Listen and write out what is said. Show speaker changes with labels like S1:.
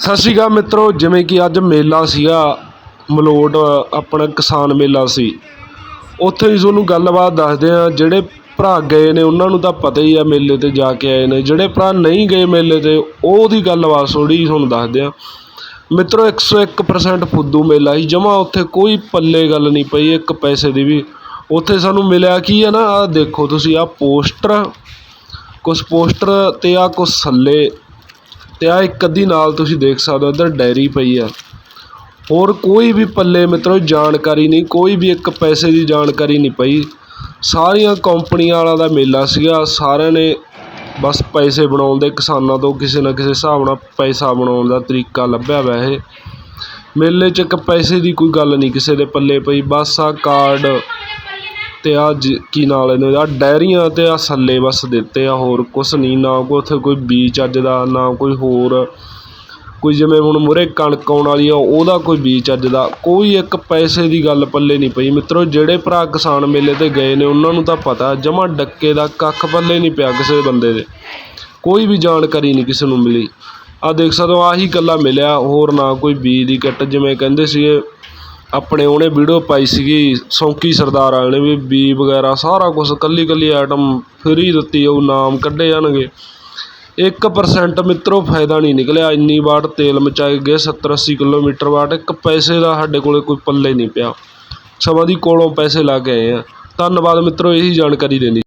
S1: ਸਤਿ ਸ਼੍ਰੀ ਅਕਾਲ ਮਿੱਤਰੋ, ਜਿਵੇਂ ਕਿ ਅੱਜ ਮੇਲਾ ਸੀਗਾ, ਮਲੋਟ, ਆਪਣਾ ਕਿਸਾਨ ਮੇਲਾ ਸੀ। ਉੱਥੇ ਹੀ ਤੁਹਾਨੂੰ ਗੱਲਬਾਤ ਦੱਸਦੇ ਆ ਜਿਹੜੇ ਭਰਾ ਗਏ ਨੇ, ਉਹਨਾਂ ਨੂੰ ਤਾਂ ਪਤਾ ਹੀ ਆ ਮੇਲੇ ਤੇ ਜਾ ਕੇ ਆਏ ਨੇ। ਜਿਹੜੇ ਭਰਾ ਨਹੀਂ ਗਏ ਮੇਲੇ ਤੇ ਉਹਦੀ ਗੱਲਬਾਤ ਥੋੜ੍ਹੀ ਤੁਹਾਨੂੰ ਦੱਸਦੇ ਆ ਮਿੱਤਰੋ 101% ਫੁੱਦੂ ਮੇਲਾ ਸੀ। ਜਮਾ ਉੱਥੇ ਕੋਈ ਪੱਲੇ ਗੱਲ ਨਹੀਂ ਪਈ, ਇੱਕ ਪੈਸੇ ਦੀ ਵੀ। ਉੱਥੇ ਸਾਨੂੰ ਮਿਲਿਆ ਕੀ ਆ ਨਾ, ਆਹ ਦੇਖੋ ਤੁਸੀਂ, ਆਹ ਪੋਸਟਰ, ਕੁਛ ਪੋਸਟਰ ਤੇ ਆ ਕੁਛ ਥੱਲੇ। ਤੇ ਆ ਇੱਕ ਅੱਧੀ ਨਾਲ ਤੁਸੀਂ ਦੇਖ ਸਕਦੇ ਹੋ, ਇੱਧਰ ਡਾਇਰੀ ਪਈ ਆ। ਹੋਰ ਕੋਈ ਵੀ ਪੱਲੇ ਮਿੱਤਰੋ, ਜਾਣਕਾਰੀ ਨਹੀਂ, ਕੋਈ ਵੀ ਇੱਕ ਪੈਸੇ ਦੀ ਜਾਣਕਾਰੀ ਨਹੀਂ ਪਈ। ਸਾਰੀਆਂ ਕੰਪਨੀਆਂ ਵਾਲਾ ਦਾ ਮੇਲਾ ਸੀਗਾ, ਸਾਰਿਆਂ ਨੇ ਬਸ ਪੈਸੇ ਬਣਾਉਣ ਦੇ ਕਿਸਾਨਾਂ ਤੋਂ ਕਿਸੇ ਨਾ ਕਿਸੇ ਹਿਸਾਬ ਨਾਲ ਪੈਸਾ ਬਣਾਉਣ ਦਾ ਤਰੀਕਾ ਲੱਭਿਆ ਵਾ ਇਹ। ਮੇਲੇ 'ਚ ਇੱਕ ਪੈਸੇ ਦੀ ਕੋਈ ਗੱਲ ਨਹੀਂ, ਕਿਸੇ ਦੇ ਪੱਲੇ ਪਈ, ਬਸ ਆ ਕਾਰਡ ਅਤੇ ਆਹ ਜ, ਕੀ ਨਾਲ ਇਹਨੂੰ, ਆ ਡਾਇਰੀਆਂ ਤੇ ਆਹ ਸੱਲੇ ਬਸ ਦਿੱਤੇ ਆ, ਹੋਰ ਕੁਛ ਨਹੀਂ, ਨਾ ਕੋਈ ਉੱਥੇ ਕੋਈ ਬੀਜ ਚੱਜ ਦਾ, ਨਾ ਕੋਈ ਹੋਰ। ਕੋਈ ਜਿਵੇਂ ਹੁਣ ਮੂਹਰੇ ਕਣਕ ਆਉਣ ਵਾਲੀ ਆ, ਉਹਦਾ ਕੋਈ ਬੀਜ ਚੱਜ ਦਾ। ਕੋਈ ਇੱਕ ਪੈਸੇ ਦੀ ਗੱਲ ਪੱਲੇ ਨਹੀਂ ਪਈ। ਮਿੱਤਰੋ, ਜਿਹੜੇ ਭਰਾ ਕਿਸਾਨ ਮੇਲੇ ਤੇ ਗਏ ਨੇ, ਉਹਨਾਂ ਨੂੰ ਤਾਂ ਪਤਾ, ਜਮਾ ਡੱਕੇ ਦਾ ਕੱਖ ਪੱਲੇ ਨਹੀਂ ਪਿਆ ਕਿਸੇ ਬੰਦੇ ਦੇ। ਕੋਈ ਵੀ ਜਾਣਕਾਰੀ ਨਹੀਂ ਕਿਸੇ ਨੂੰ ਮਿਲੀ। ਆਹ ਦੇਖ ਸਕਦੇ ਹੋ ਆਹੀ ਇਕੱਲਾ ਮਿਲਿਆ, ਹੋਰ ਨਾ ਕੋਈ ਬੀਜ ਦੀ ਕਿੱਟ, ਜਿਵੇਂ ਕਹਿੰਦੇ ਸੀਗੇ ਆਪਣੇ ਉਹਨੇ ਵੀਡੀਓ ਪਾਈ ਸੀਗੀ ਸੌਂਕੀ ਸਰਦਾਰ ਵਾਲੇ ਨੇ ਵੀ ਬੀ ਵਗੈਰਾ ਸਾਰਾ ਕੁਛ ਇਕੱਲੀ ਇਕੱਲੀ ਆਈਟਮ ਫਰੀ ਦਿੱਤੀ, ਉਹ ਨਾਮ ਕੱਢੇ ਜਾਣਗੇ। ਇੱਕ ਪਰਸੈਂਟ ਮਿੱਤਰੋ ਫਾਇਦਾ ਨਹੀਂ ਨਿਕਲਿਆ, ਇੰਨੀ ਵਾਟ ਤੇਲ ਮਚਾਏ ਗਏ 70 80 ਕਿਲੋਮੀਟਰ ਵਾਟ, ਇੱਕ ਪੈਸੇ ਦਾ ਸਾਡੇ ਕੋਲੇ ਕੋਈ ਪੱਲੇ ਨਹੀਂ ਪਿਆ। ਸਮਾਂ ਦੀ ਕੋਲੋਂ ਪੈਸੇ ਲਾ ਕੇ ਆਏ ਆ। ਧੰਨਵਾਦ ਮਿੱਤਰੋ, ਇਹੀ ਜਾਣਕਾਰੀ ਦੇਣੀ